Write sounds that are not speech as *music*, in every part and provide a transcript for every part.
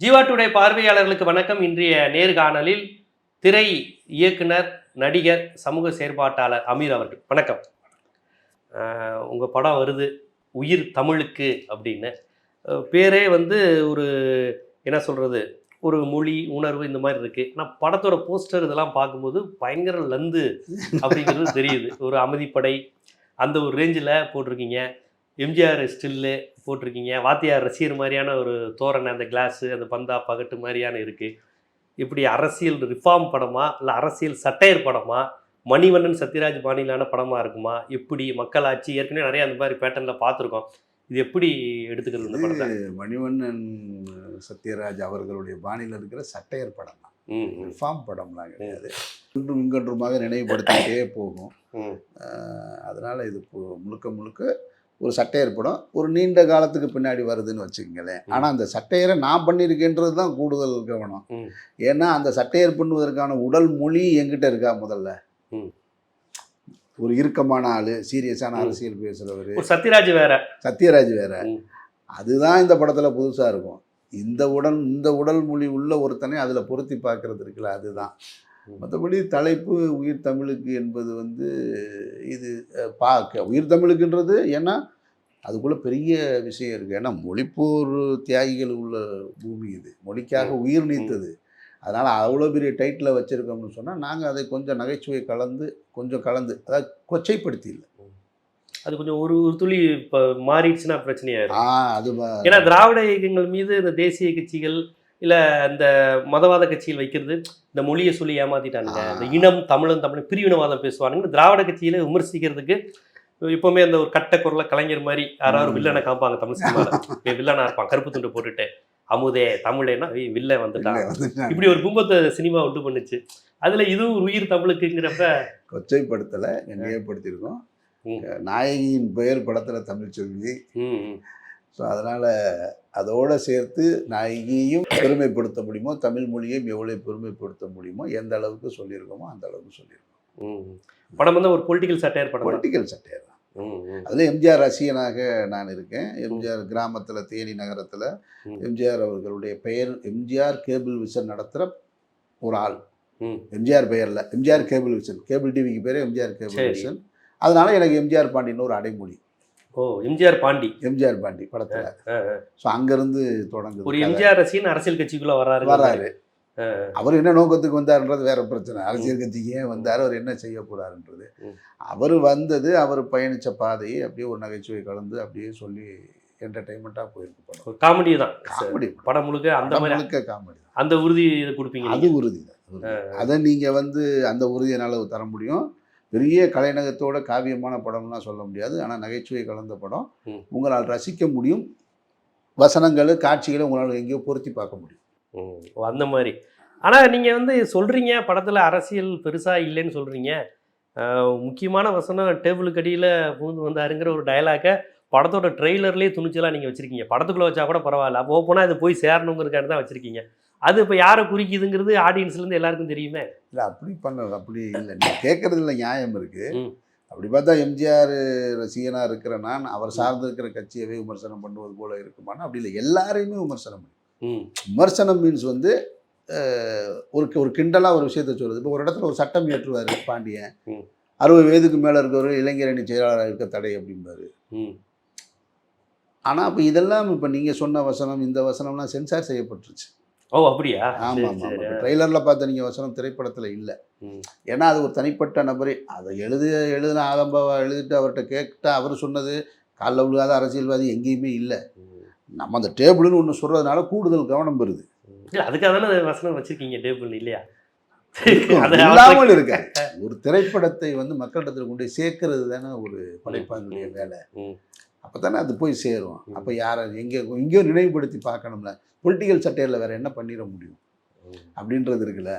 Jeeva today பார்வையாளர்களுக்கு வணக்கம். இன்றைய நேர்காணலில் திரை இயக்குனர் நடிகர் சமூக செயற்பாட்டாளர் அமீர் அவர்கள். வணக்கம். உங்கள் படம் வருது உயிர் தமிழுக்கு அப்படின்னு. பேரே வந்து ஒரு என்ன சொல்கிறது ஒரு மொழி உணர்வு இந்த மாதிரி இருக்குது ஆனால் படத்தோட போஸ்டர் இதெல்லாம் பார்க்கும்போது பயங்கர லந்து அப்படிங்கிறது தெரியுது. ஒரு அமைதிப்படை அந்த ஒரு ரேஞ்சில் போட்டிருக்கீங்க. எம்ஜிஆர் ஸ்டில்லு போட்டிருக்கீங்க. வாத்தியார் ரசிகர் மாதிரியான ஒரு தோரணை அந்த கிளாஸு அந்த பந்தா பகட்டு மாதிரியான இருக்குது இப்படி அரசியல் ரிஃபார்ம் படமா இல்லை அரசியல் சட்டையர் படமா மணிவண்ணன் சத்யராஜ் பாணியிலான படமா இருக்குமா? எப்படி மக்களாட்சி ஏற்கனவே நிறைய அந்த மாதிரி பேட்டர்னில் பார்த்துருக்கோம். இது எப்படி எடுத்துக்கிறது இந்த படத்தை? மணிவண்ணன் சத்யராஜ் அவர்களுடைய பாணியில் இருக்கிற சட்டையர் படம் தான். ரிஃபார்ம் படம்லாம் கிடையாது. இன்றும் இங்கொன்றுமாக நினைவுபடுத்திக்கிட்டே போகும். அதனால இது முழுக்க முழுக்க ஒரு சட்டையர் படம் ஒரு நீண்ட காலத்துக்கு பின்னாடி வருதுன்னு வச்சுக்கங்களேன். ஆனால் அந்த சட்டையரை நான் பண்ணியிருக்கேன்றது தான் கூடுதல் கவனம். ஏன்னா அந்த சட்டையர் பண்ணுவதற்கான உடல் மொழி எங்கிட்ட இருக்கா முதல்ல. ஒரு இறுக்கமான ஆளு சீரியஸான. அரசியல் பேசுறவர் ஒரு சத்யராஜ் வேற சத்யராஜ் வேற. அதுதான் இந்த படத்துல புதுசா இருக்கும் இந்த உடல் இந்த உடல் மொழி உள்ள ஒருத்தனை அதுல பொருத்தி பார்க்கறது இருக்குல்ல அதுதான். மற்றபடி தலைப்பு உயிர் தமிழுக்கு என்பது வந்து இது பார்க்க உயிர் தமிழுக்குன்றது ஏன்னா அதுக்குள்ள பெரிய விஷயம் இருக்கு. ஏன்னா மொழிப்போர் தியாகிகள் உள்ள பூமி இது. மொழிக்காக உயிர் நீத்தது. அதனால் அவ்வளோ பெரிய டைட்டில் வச்சுருக்கோம்னு சொன்னால் நாங்கள் அதை கொஞ்சம் நகைச்சுவை கலந்து கொஞ்சம் கலந்து அதாவது கொச்சைப்படுத்தி இல்லை. அது கொஞ்சம் ஒரு ஒரு துளி இப்போ மாறிடுச்சுன்னா பிரச்சனையாயிரும் ஆ அது ஏன்னா திராவிட இயக்கங்கள் மீது இந்த தேசிய கட்சிகள் இல்ல இந்த மதவாத கட்சிகள் வைக்கிறது இந்த மொழியை சொல்லி ஏமாத்திட்டானுங்க. ஆ. இந்த இனம் தமிழும் தமிழும் பிரிவினவாதம் பேசுவானுங்க திராவிட கட்சியில விமர்சிக்கிறதுக்கு எப்பவுமே அந்த ஒரு கட்ட குரல கலைஞர் மாதிரி யாராவது. வில்லனை காப்பாங்க தமிழ் சினிமாவில் வில்லனா இருப்பான். கருப்பு துண்டு போட்டுட்டு அமுதே வந்துட்டான் இல்லை, வந்துட்டாங்க. இப்படி ஒரு பிம்பத்தை சினிமா உண்டு பண்ணுச்சு. அதுல இதுவும் ஒரு உயிர் தமிழுக்குங்கிறப்ப கொச்சைப்படுத்தலை கண்ணியப்படுத்தியிருக்கோம் ம். நாயகியின் பெயர் படத்தில் தமிழ் ம், ஸோ அதனால் அதோட சேர்த்து நாயகியையும் பெருமைப்படுத்த முடியுமோ தமிழ் மொழியையும் எவ்வளோ பெருமைப்படுத்த முடியுமோ எந்த அளவுக்கு சொல்லியிருக்கோமோ அந்த அளவுக்கு சொல்லியிருக்கோம். படம் வந்து ஒரு பொலிட்டிக்கல் சட்டையர் படம். பொலிட்டிக்கல் சட்டையர் தான் அதில் எம்ஜிஆர் ரசிகனாக நான் இருக்கேன் எம்ஜிஆர் கிராமத்தில் தேனி நகரத்தில். எம்ஜிஆர் அவர்களுடைய பெயர் எம்ஜிஆர் கேபிள் விஷன் நடத்துகிற ஒரு ஆள். எம்ஜிஆர் பெயரில் எம்ஜிஆர் கேபிள் விஷன் கேபிள் டிவிக்கு பேர் எம்ஜிஆர் கேபிள். விஷன் அதனால எனக்கு எம்ஜிஆர் பாண்டின்னு ஒரு அடைமொழி ஓ எம்ஜிஆர் பாண்டி. எம்ஜிஆர் பாண்டி படத்தில். ஸோ அங்கேருந்து தொடங்குது ஒரு. எம்ஜிஆர் ரசிகன் அரசியல் கட்சிக்குள்ள வராரு வராரு. ஆ. அவர் என்ன நோக்கத்துக்கு வந்தாருன்றது வேற பிரச்சனை. அரசியல் கட்சிக்கு ஏன் வந்தார் அவர் என்ன செய்ய போறாருன்றது ம். அவர் வந்தது அவர் பயணிச்ச பாதையை அப்படியே ஒரு நகைச்சுவை கலந்து அப்படியே சொல்லி என்டர்டைன்மெண்ட்டாக போயிருக்கு படம். காமெடி தான். காமெடி படம். முழுக்க அந்த மாதிரி முழுக்க காமெடி அந்த உறுதி கொடுப்பீங்க அது உறுதி தான். அதை நீங்க வந்து அந்த உறுதியினால தர முடியும். பெரிய கலைநகத்தோட காவியமான படம்லாம் சொல்ல முடியாது. ஆனால் நகைச்சுவை கலந்த படம். உங்களால் ரசிக்க முடியும். வசனங்கள் காட்சிகளை உங்களால் எங்கேயோ பொருத்தி பார்க்க முடியும். அந்த மாதிரி. ஆனா நீங்க வந்து சொல்றீங்க படத்துல அரசியல் பெருசா இல்லைன்னு சொல்றீங்க. ஆஹ், முக்கியமான வசனம் டேபிளுக்கு அடியில பூந்து வந்தாருங்கிற ஒரு டயலாக படத்தோட ட்ரெய்லர்லேயே துணிச்சலா நீங்க வச்சிருக்கீங்க. படத்துக்குள்ள வச்சா கூட பரவாயில்ல. அப்போ ஓப்பனா இது போய் சேரணுங்கிறதுக்காக தான் வச்சிருக்கீங்க. அது இப்போ யாரை குறிக்குதுங்கிறது ஆடியன்ஸ்ல இருந்து எல்லாருக்கும் தெரியுமே. இல்லை அப்படி பண்ண அப்படி இல்லை. நீங்கள் கேட்குறதுல நியாயம் இருக்குது. அப்படி பார்த்தா எம்ஜிஆர் ரசிகனாக இருக்கிற நான் அவர் சார்ந்து இருக்கிற கட்சியவே விமர்சனம் பண்ணுவது போல இருக்குமானா அப்படி இல்லை. எல்லாரையுமே விமர்சனம் விமர்சனம் மீன்ஸ் வந்து ஒரு ஒரு கிண்டலாக ஒரு விஷயத்த சொல்லுது இப்போ ஒரு இடத்துல ஒரு சட்டம் இயற்றுவார் பாண்டியன். அறுபது வயதுக்கு மேலே இருக்கவர் இளைஞரணி செயலாளராக இருக்க தடை அப்படிம்பாரு. ஆனால் இப்போ இதெல்லாம் இப்போ நீங்கள் சொன்ன வசனம் இந்த வசனம்லாம் சென்சார் செய்யப்பட்டுருச்சு. ஓ அப்படியா? ஆமாம் சரி, ஆமாம். சரி. இப்போ ட்ரெய்லரில் பார்த்த நீங்கள் வசனம் திரைப்படத்தில் இல்லை. ஏன்னா அது ஒரு தனிப்பட்ட நபரே. அதை எழுது எழுதின ஆதம்பாவை எழுதிட்டு அவர்கிட்ட கேட்டால் அவர் சொன்னது காலில் விழுகாத அரசியல்வாதி எங்கேயுமே இல்லை. நம்ம அந்த டேபிள்னு ஒன்று சொல்கிறதுனால கூடுதல் கவனம் பெறுது இல்ல அதுக்காக தானே வசனம் வச்சிருக்கீங்க டேபிள் இல்லையா? *laughs* இல்லாமல் இருக்காது ஒரு திரைப்படத்தை வந்து மக்களிடத்தில் கொண்டு சேர்க்கறது தானே ஒரு படைப்பாளனுடைய வேலை. அப்போ தானே அது போய் சேரும். அப்போ யாரை எங்கே எங்கேயோ நினைவுபடுத்தி பார்க்கணும்ல பொலிட்டிக்கல் சட்டையில் வேற என்ன பண்ணிட முடியும். அப்படின்றது இருக்குல்ல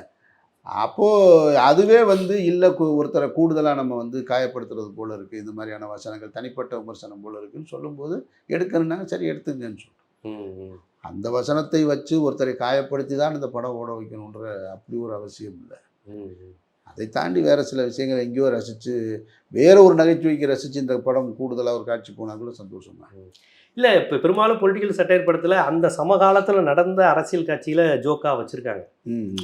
அப்போது அதுவே வந்து இல்லை ஒருத்தரை கூடுதலாக நம்ம வந்து காயப்படுத்துறது போல இருக்குது இந்த மாதிரியான வசனங்கள் தனிப்பட்ட விமர்சனம் போல இருக்குன்னு சொல்லும்போது எடுக்கணும்னா சரி எடுத்துங்கன்னு ம். அந்த வசனத்தை வச்சு ஒருத்தரை காயப்படுத்தி தான் இந்த படம் ஓட வைக்கணுன்ற அப்படி ஒரு அவசியம் இல்லை. அதை தாண்டி வேறு சில விஷயங்களை எங்கேயோ ரசித்து வேற ஒரு நகைச்சுவைக்கு ரசித்து இந்த படம் கூடுதலாக ஒரு காட்சி போனால் கூட சந்தோஷம் தான் இல்லை இப்போ பெரும்பாலும் பொலிட்டிக்கல் சட்டையர் படத்தில் அந்த சமகாலத்தில் நடந்த அரசியல் காட்சியில ஜோக்கா வச்சிருக்காங்க.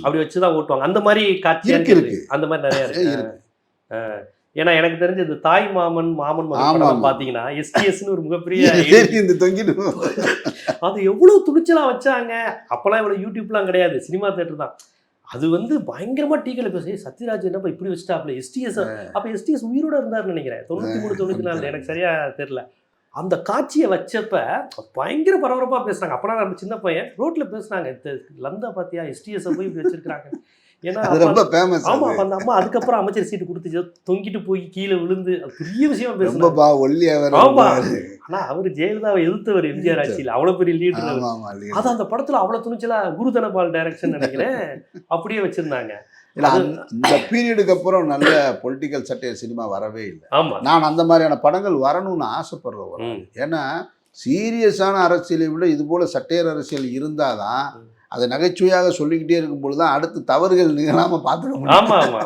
அப்படி வச்சு தான் ஓட்டுவாங்க. அந்த மாதிரி காட்சி இருக்கு. அந்த மாதிரி நிறைய இருக்கு. *laughs* ஏன்னா எனக்கு தெரிஞ்ச இந்த தாய் மாமன் மாமன் மகன். பார்த்தீங்கன்னா எஸ்டிஎஸ்னு ஒரு மிகப்பெரிய *laughs* இந்த தொங்கிட்டு அது எவ்வளோ துணிச்சலா வச்சாங்க. அப்போல்லாம் இவ்வளோ யூடியூப்லாம் கிடையாது. சினிமா தேட்டர் தான். அது வந்து பயங்கரமா டீக்கல பேசி சத்யராஜ் என்னப்பா இப்படி வச்சுட்டாப்ல? எஸ்டிஎஸ் அப்ப எஸ்டிஎஸ் உயிரோட இருந்தாருன்னு நினைக்கிறேன். தொண்ணூத்தி மூணு தொண்ணூத்தி நாலு. எனக்கு சரியா தெரியல. அந்த காட்சியை வச்சப்ப பயங்கர பரபரப்பா பேசுறாங்க. அப்பனா நம்ம சின்ன பையன் ரோட்ல பேசுனாங்க. "இந்த லந்தா பாத்தியா? எஸ்டிஎஸ் போய் இப்படி வச்சிருக்காங்க ஏன்னா ரொம்ப ஃபேமஸ் ஆமா அந்த அம்மா அதுக்கப்புறம் அமைச்சர் சீட்டு கொடுத்து தொங்கிட்டு போய் கீழே விழுந்து பெரிய விஷயமா ரொம்ப பா ஆமா. ஆனா அவரு ஜெயலலிதாவை எதிர்த்தவர் எம்ஜிஆர் ஆட்சியில். அவ்வளவு பெரிய லீடர்? அது அந்த படத்துல அவ்வளவு துணிச்சலா குரு தனபால் டைரக்ஷன் நினைக்கிறேன் அப்படியே வச்சிருந்தாங்க. இந்த பீரியடுக்கு அப்புறம் நல்ல பொலிட்டிக்கல் சட்டையர் சினிமா வரவே இல்லை. நான் அந்த மாதிரியான படங்கள் வரணும்னு ஆசைப்படுறவர். ஏன்னா சீரியஸான அரசியலை விட இது போல சட்டையர் அரசியல் இருந்தாதான் அதை நகைச்சுவையாக சொல்லிக்கிட்டே இருக்கும் பொழுது தான் அடுத்து தவறுகள் நிகழாம பார்த்துக்க முடியும். ஆமா ஆமா.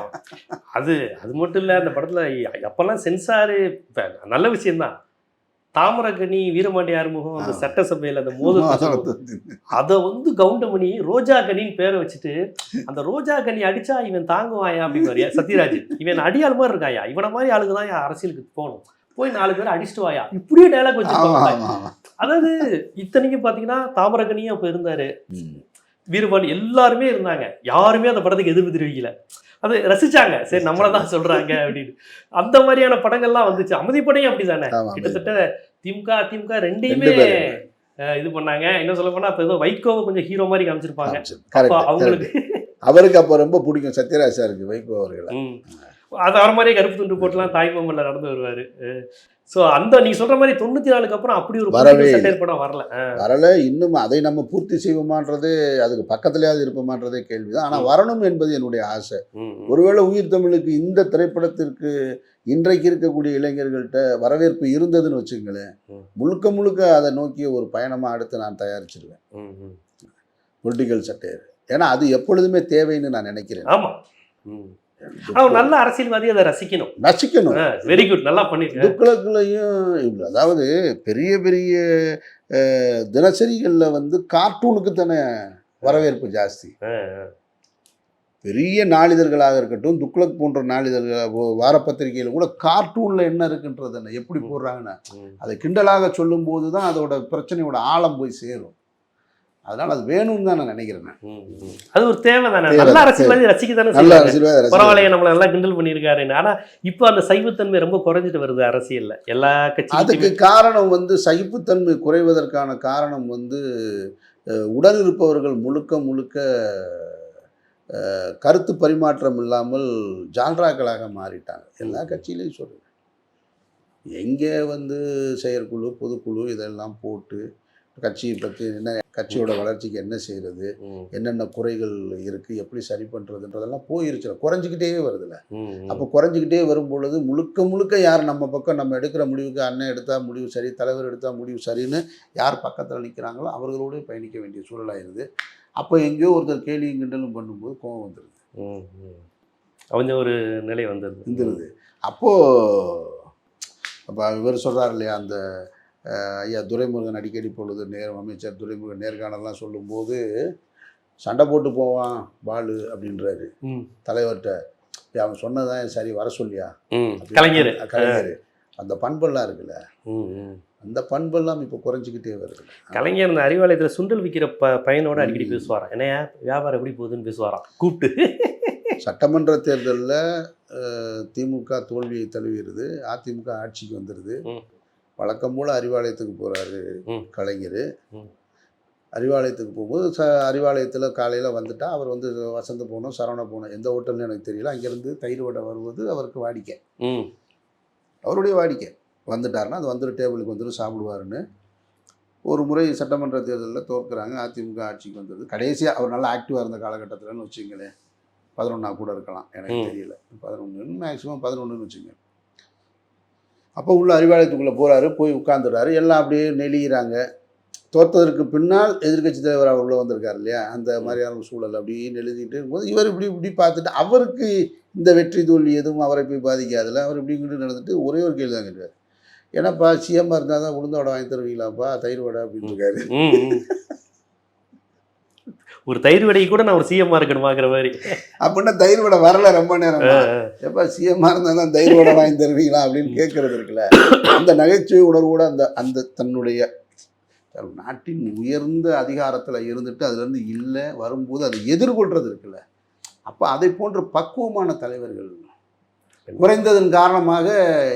அது அது மட்டும் இல்ல அந்த படத்துல அப்பெல்லாம் சென்சாரு நல்ல விஷயம்தான். தாமரகனி வீரமாண்டி ஆறுமுகம் அந்த. சட்டசபையில அந்த மோதல் அதை வந்து கவுண்டமணி ரோஜா கனின்னு பேரை வச்சுட்டு அந்த ரோஜா கனி அடிச்சா இவன் தாங்குவாயா அப்படின்னு சத்யராஜ். இவன் அடியாள் மாதிரி இருக்காயா? இவனை மாதிரி ஆளுங்க தான் அரசியலுக்கு போகணும். போய் நாலு பேர் அடிச்சுட்டு வாயா? இப்படியே டைலாக் ஆமா அதாவது இத்தனைக்கும் பாத்தீங்கன்னா தாமரகனியும் அப்ப இருந்தாரு. வீரபாண்டி எல்லாருமே இருந்தாங்க. யாருமே அந்த படத்துக்கு எதிர்ப்பு தெரிவிக்கல அது ரசிச்சாங்க. சரி நம்மள தான் சொல்றாங்க அப்படின்னு. அந்த மாதிரியான படங்கள்லாம் வந்துச்சு. அமைதிப்படையும் அப்படிதானே? ஆமா கிட்டத்தட்ட திமுக அதிமுக ரெண்டையுமே இது பண்ணாங்க. என்ன சொல்ல போனா இப்ப ஏதோ வைகோவை கொஞ்சம் ஹீரோ மாதிரி காமிச்சிருப்பாங்க. அப்ப. அவங்களுக்கு அவருக்கு அப்ப ரொம்ப பிடிக்கும் சத்யராஜ் சாருக்கு வைகோ அவர்களை. அது வர மாதிரியே கருப்பு துண்டு போட்டுலாம் தாய் மாமல்ல நடந்து வருவாரு. ஸோ அந்த நீங்க சொல்ற மாதிரி தொண்ணூத்தி நாலுக்கு அப்புறம் அப்படி ஒரு வரவே படம் வரல. வரல. இன்னும் அதை நம்ம பூர்த்தி செய்வோமான்றதே அதுக்கு பக்கத்துலயாவது இருப்போமான்றதே கேள்விதான். ஆனா வரணும் என்பது என்னுடைய ஆசை. ஒருவேளை உயிர் தமிழுக்கு இந்த திரைப்படத்திற்கு இன்றைக்கு இருக்கக்கூடிய இளைஞர்கள்ட்ட வரவேற்பு இருந்ததுன்னு வச்சுங்களேன். முழுக்க முழுக்க அதை நோக்கிய ஒரு பயணமா அடுத்து நான் தயாரிச்சிருவேன். பொலிட்டிக்கல் சட்டையர் ஏன்னா அது எப்பொழுதுமே தேவைன்னு நான் நினைக்கிறேன். ஆமா. ஒரு நல்ல அரசியல்வாதி அதை ரசிக்கணும். ரசிக்கணும். வெரி குட் நல்லா பண்ணிருக்கேன் துக்ளக்குலையும் அதாவது பெரிய பெரிய தினசரிகளில் வந்து கார்ட்டூனுக்கு தானே வரவேற்பு ஜாஸ்தி. பெரிய நாளிதழ்களாக இருக்கட்டும் துக்ளக் போன்ற நாளிதழ்கள் வாரப்பத்திரிகையில் கூட கார்ட்டூனில் என்ன இருக்குன்றது என்ன எப்படி போடுறாங்கன்னு அதை கிண்டலாக சொல்லும்போது தான் அதோட பிரச்சனையோட ஆழம் போய் சேரும். அதனால் அது வேணும்னு தான் நான் நினைக்கிறேன் நான். அது ஒரு தேவை தானே நல்ல அரசியல்வாதி ரசிக்க தானே நல்ல. அரசியல்வாதி. பரவாயில்லையே நம்மள நல்லா கிண்டல் பண்ணியிருக்காருன்னு. ஆனா இப்போ அந்த சைவத்தன்மை ரொம்ப குறைஞ்சிட்டு வருது அரசியல்ல. எல்லா அதுக்கு கட்சிக்கும் காரணம் வந்து சகிப்புத்தன்மை குறைவதற்கான காரணம் வந்து உடன் இருப்பவர்கள் முழுக்க முழுக்க கருத்து பரிமாற்றம் இல்லாமல் ஜால்ராக்களாக மாறிட்டாங்க. எல்லா கட்சியிலையும் சொல்லுவேன் எங்கே வந்து செயற்குழு பொதுக்குழு இதெல்லாம் போட்டு கட்சியை பற்றி என்ன கட்சியோட வளர்ச்சிக்கு என்ன செய்கிறது என்னென்ன குறைகள் இருக்குது எப்படி சரி பண்ணுறதுன்றதெல்லாம் போயிருச்சு குறைஞ்சிக்கிட்டே வருதுல்ல அப்போ குறைஞ்சிக்கிட்டே வரும் பொழுது முழுக்க முழுக்க யார் நம்ம பக்கம் நம்ம எடுக்கிற முடிவுக்கு அண்ணன் எடுத்தால் முடிவு சரி தலைவர் எடுத்தால் முடிவு சரின்னு யார் பக்கத்தில் நிற்கிறாங்களோ அவர்களோடு பயணிக்க வேண்டிய சூழலாயிருது அப்போ எங்கேயோ ஒருத்தர் கேலியும் கிண்டலும் பண்ணும்போது கோவம் வந்துடுது அவங்க ஒரு நிலை வந்துருது. வந்துடுது அப்போது அப்போ இவர் சொல்கிறார் இல்லையா அந்த ஐயா துரைமுருகன் அடிக்கடி பொழுது நேர் அமைச்சர் துரைமுருகன் நேர்காணல்லாம் சொல்லும்போது சண்டை போட்டு போவான் பாலு அப்படின்றாரு. தலைவர்கிட்ட "ஏய், அவன் சொன்னதான் சரி வர சொல்லியா? கலைஞர். கலைஞர். அந்த பண்பெல்லாம் இருக்குல்ல. அந்த பண்பெல்லாம் இப்போ குறைஞ்சிக்கிட்டே வருது. கலைஞர் இந்த அறிவாலயத்துல சுண்டல் விற்கிற ப பையனோட அடிக்கடி பேசுவாராம் என்னையா வியாபாரம் எப்படி போகுதுன்னு பேசுவாராம் கூப்பிட்டு. சட்டமன்ற தேர்தலில் திமுக தோல்வியை தழுவிடுது. அதிமுக ஆட்சிக்கு வந்துடுது. வழக்கம் போல் அறிவாலயத்துக்கு போகிறாரு. கலைஞர். அறிவாலயத்துக்கு போகும்போது ச அறிவாலயத்தில் காலையில் வந்துட்டா அவர் வந்து வசந்த போகணும் சரவண போகணும் எந்த ஹோட்டல்னு எனக்கு தெரியல. அங்கேருந்து தயிர் வடை வருவது அவருக்கு வாடிக்கை. அவருடைய வாடிக்கை. வந்துட்டாருன்னா அது வந்துட்டு டேபிளுக்கு வந்துட்டு சாப்பிடுவாருன்னு ஒரு முறை சட்டமன்ற தேர்தலில் தோற்கிறாங்க. அதிமுக ஆட்சிக்கு வந்தது. கடைசியாக அவர் நல்லா ஆக்டிவாக இருந்த காலகட்டத்தில்னு வச்சுங்களேன். பதினொன்றா கூட இருக்கலாம். எனக்கு. தெரியல. பதினொன்று மேக்ஸிமம் பதினொன்றுன்னு வச்சுங்க. அப்போ உள்ள அறிவாலயத்துக்குள்ளே போகிறாரு போய் உட்காந்துடுறாரு எல்லாம் அப்படியே நெளிகிறாங்க தோத்ததற்கு பின்னால் எதிர்க்கட்சி தலைவராக உள்ள வந்திருக்கார் இல்லையா? அந்த மாதிரியான சூழல் அப்படின்னு எழுதிட்டு இருக்கும்போது இவர் இப்படி இப்படி பார்த்துட்டு அவருக்கு இந்த வெற்றி தோல்வி எதுவும் அவரை போய் பாதிக்காதுல்ல. அவர் இப்படி இப்படி நடந்துட்டு ஒரே ஒரு கேள்வி தான் கேட்டார் ஏன்னாப்பா சிஎம்மாக இருந்தால் தான் உளுந்த வடை வாங்கி தருவீங்களாப்பா? தயிர் வடை அப்படின்னு இருக்காரு. ஒரு தயிர் வடையை கூட நான் ஒரு சிஎம்மா இருக்கணுமாங்கிற மாதிரி. அப்படின்னா தயிர் வடை வரல ரொம்ப நேரம்? எப்பா சிஎம்மாக இருந்தால் தான் தயிர் வடை வாங்கி தருவீங்களா அப்படின்னு கேட்கறது இருக்குல்ல. அந்த நகைச்சுவை உணர்வோட அந்த அந்த தன்னுடைய தன் நாட்டின் உயர்ந்த அதிகாரத்தில் இருந்துட்டு அதுலேருந்து இல்லை வரும்போது அதை எதிர்கொள்றது இருக்குல்ல. அப்போ அதை போன்ற பக்குவமான தலைவர்கள் குறைந்ததன் காரணமாக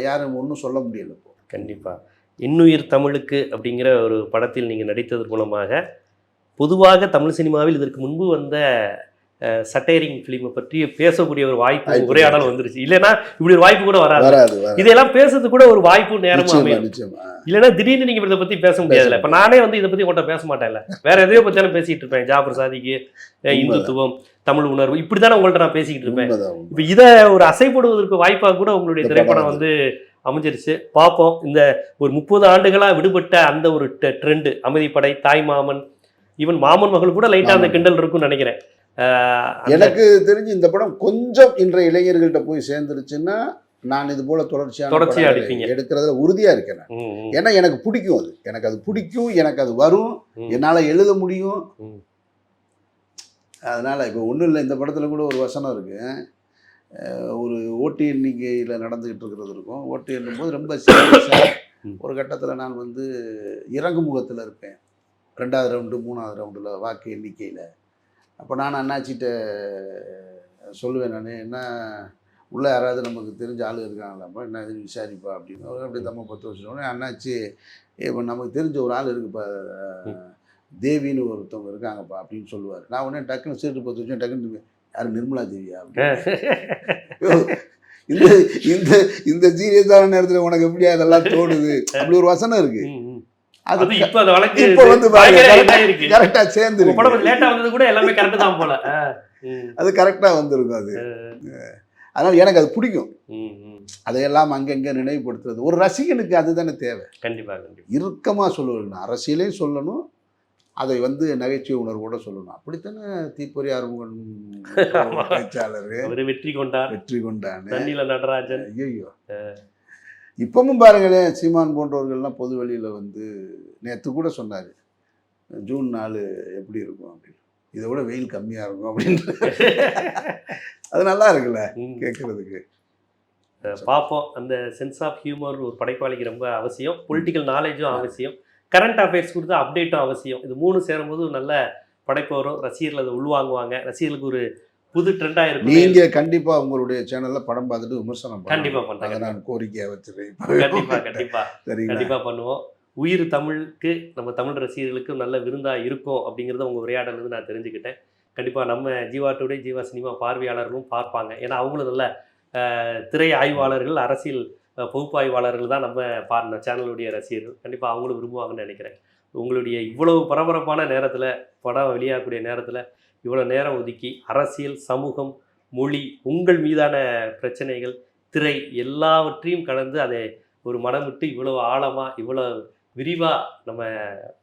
யாரும் ஒன்றும் சொல்ல முடியல இப்போ. கண்டிப்பா. இன்னுயிர் தமிழுக்கு அப்படிங்கிற ஒரு படத்தில் நீங்க நடித்தது மூலமாக பொதுவாக தமிழ் சினிமாவில் இதற்கு முன்பு வந்த சட்டைரிங் ஃபிலிமை பற்றி பேசக்கூடிய ஒரு வாய்ப்பு உரையாடல் வந்துருச்சு. இல்லைன்னா இப்படி ஒரு வாய்ப்பு கூட வராது. இதெல்லாம் பேசுறதுக்கு கூட ஒரு வாய்ப்பு நேரமும் அமையும். இல்லைன்னா திடீர்னு நீங்க இதை பத்தி பேச முடியாதுல்ல. இப்ப நானே வந்து இதை பத்தி உங்கள்கிட்ட பேச மாட்டேன்ல. வேற எதையோ பத்தியாலும் பேசிட்டு இருப்பேன். ஜாபர் சாதிக்கு இந்துத்துவம் தமிழ் உணர்வு இப்படிதானே உங்கள்ட்ட நான் பேசிக்கிட்டு இருப்பேன். இப்ப இதை ஒரு அசைப்படுவதற்கு வாய்ப்பாக கூட உங்களுடைய திரைப்படம் படம் வந்து அமைஞ்சிருச்சு. பார்ப்போம். இந்த ஒரு முப்பது ஆண்டுகளா விடுபட்ட அந்த ஒரு ட்ரெண்டு அமைதிப்படை தாய் மாமன் ஈவன் மாமன் மகள் கூட லைட்டா அந்த. கிண்டல் இருக்கும்னு நினைக்கிறேன் எனக்கு தெரிஞ்சு இந்த படம் கொஞ்சம் இன்றைய இளைஞர்கள்ட்ட போய் சேர்ந்துருச்சுன்னா நான் இது போல தொடர்ச்சியான தொடர்ச்சியா படங்களை அடிப்பீங்க. எடுக்கிறதுல உறுதியா இருக்கேன் ஏன்னா எனக்கு பிடிக்கும் அது எனக்கு அது பிடிக்கும் எனக்கு அது வரும். என்னால் எழுத முடியும். அதனால் இப்போ ஒன்றும் இல்லை இந்த படத்தில் கூட ஒரு வசனம் இருக்கு அஹ் ஒரு ஓட்டு எண்ணிக்கையில் நடந்துகிட்டு இருக்கிறது இருக்கும் ஓட்டு எண்ணும் போது ரொம்ப சீரியஸாக. ஒரு கட்டத்தில் நான் வந்து இறங்கு முகத்தில் இருப்பேன் ரெண்டாவது ரவுண்டு மூணாவது ரவுண்டில் வாக்கு எண்ணிக்கையில். அப்போ நான் அண்ணாச்சிட்ட சொல்லுவேன் நான் என்ன உள்ளே யாராவது நமக்கு தெரிஞ்ச ஆள் இருக்காங்களாப்பா என்ன இது விசாரிப்பா அப்படின்னு. அவர் அப்படியே தம்ம பத்து வச்சுட்டோன்னே அண்ணாச்சி இப்போ நமக்கு தெரிஞ்ச ஒரு ஆள் இருக்குப்பா தேவின்னு ஒருத்தவங்க இருக்காங்கப்பா அப்படின்னு சொல்லுவார். நான் உடனே டக்குன்னு சீட்டு பத்து வச்சேன் டக்குன்னு யார் நிர்மலா தேவியா? *laughs* இந்த இந்த இந்த சீரியஸான நேரத்தில் உனக்கு எப்படி அதெல்லாம் தோணுது? அப்படி ஒரு வசனம் இருக்கு. ம், ம். அது இப்ப அந்த வழக்கு இப்போ வந்து. கரெக்டாக சேர்ந்து படம் வந்தது கூட எல்லாமே கரெக்ட் தான் போல. *laughs* அது கரெக்டாக வந்திருக்கும் அது. அதனால எனக்கு அது பிடிக்கும். அதையெல்லாம் அங்கங்கே நினைவுபடுத்துறது. ஒரு ரசிகனுக்கு அதுதானே தேவை. கண்டிப்பா கண்டிப்பா. இறுக்கமாக சொல்லணும் அரசியலையும் சொல்லணும். அதை வந்து நகைச்சுவை உணர்வோட சொல்லணும். அப்படித்தானே தீப்பொறி *laughs* ஆமா. பேச்சாளர்? வெற்றி கொண்டார். வெற்றி தண்ணில நடராஜன். ஐயோ இப்பவும் பாருங்களேன் சீமான் போன்றவர்கள்லாம் பொது வெளியில் வந்து நேற்று கூட சொன்னார். ஜூன் நாலு எப்படி இருக்கும் அப்படின்னு. இதை விட வெயில் கம்மியாக இருக்கும் அப்படின்ட்டு அது நல்லா இருக்குல்ல. கேட்குறதுக்கு பார்ப்போம் அந்த சென்ஸ் ஆஃப் ஹியூமர் ஒரு படைப்பாளிக்கு ரொம்ப அவசியம். பொலிட்டிக்கல் நாலேஜும் அவசியம். கரண்ட் அஃபேர்ஸ் கொடுத்து அப்டேட்டும் அவசியம். இது மூணு சேரும்போது நல்ல படைப்பு வரும். ரசிகர்கள் அதை உள்வாங்குவாங்க. ரசிகர்களுக்கு ஒரு புது ட்ரெண்டாக இருக்கும். நீங்க கண்டிப்பா உங்களுடைய சேனல்ல படம் பார்த்துட்டு விமர்சனம் பண்ணணும். கண்டிப்பா பண்றேன், அதை நான் கோரிக்கையா வச்சிருக்கேன். கண்டிப்பா *laughs* கண்டிப்பா. சரிங்களா? கண்டிப்பா பண்ணுவோம். உயிர் தமிழுக்கு நம்ம தமிழ் ரசிகர்களுக்கு நல்ல விருந்தா இருக்கும் அப்படிங்கிறத உங்க உரையாடல் இருந்து நான் தெரிஞ்சுக்கிட்டேன். கண்டிப்பா நம்ம ஜீவா டுடே ஜீவா சினிமா பார்வையாளர்களும் பார்ப்பாங்க. ஏன்னா அவங்களும் நல்ல திரை ஆய்வாளர்கள் அரசியல் பகுப்பாய்வாளர்கள் தான் நம்ம பாருங்க சேனலுடைய ரசிகர்கள். கண்டிப்பா அவங்களும் விரும்புவாங்கன்னு நினைக்கிறேன். உங்களுடைய இவ்வளவு பரபரப்பான நேரத்துல படம் வெளியாகக்கூடிய நேரத்துல இவ்வளவு நேரம் ஒதுக்கி அரசியல் சமூகம் மொழி உங்கள் மீதான பிரச்சனைகள் திரை எல்லாவற்றையும் கலந்து அதை ஒரு மனமிட்டு இவ்வளவு ஆழமா இவ்வளவு விரிவா நம்ம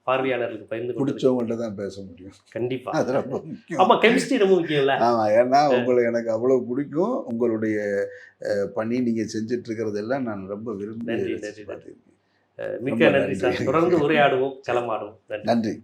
பார்வையாளர்களுக்கு பகிர்ந்து கொண்டு பிடிச்சவங்கள்ட்ட தான் பேச முடியும். கண்டிப்பா. அது ரொம்ப முக்கியம். ஆமா கெமிஸ்ட்ரி ரொம்ப முக்கியம்ல ஆமா ஏன்னா உங்களை எனக்கு அவ்வளவு பிடிக்கும். உங்களுடைய பணி நீங்க செஞ்சுட்டு இருக்கிறது எல்லாம் நான் ரொம்ப விரும்பி. மிக்க நன்றி சார். தொடர்ந்து உரையாடுவோம் களமாடுவோம். நன்றி.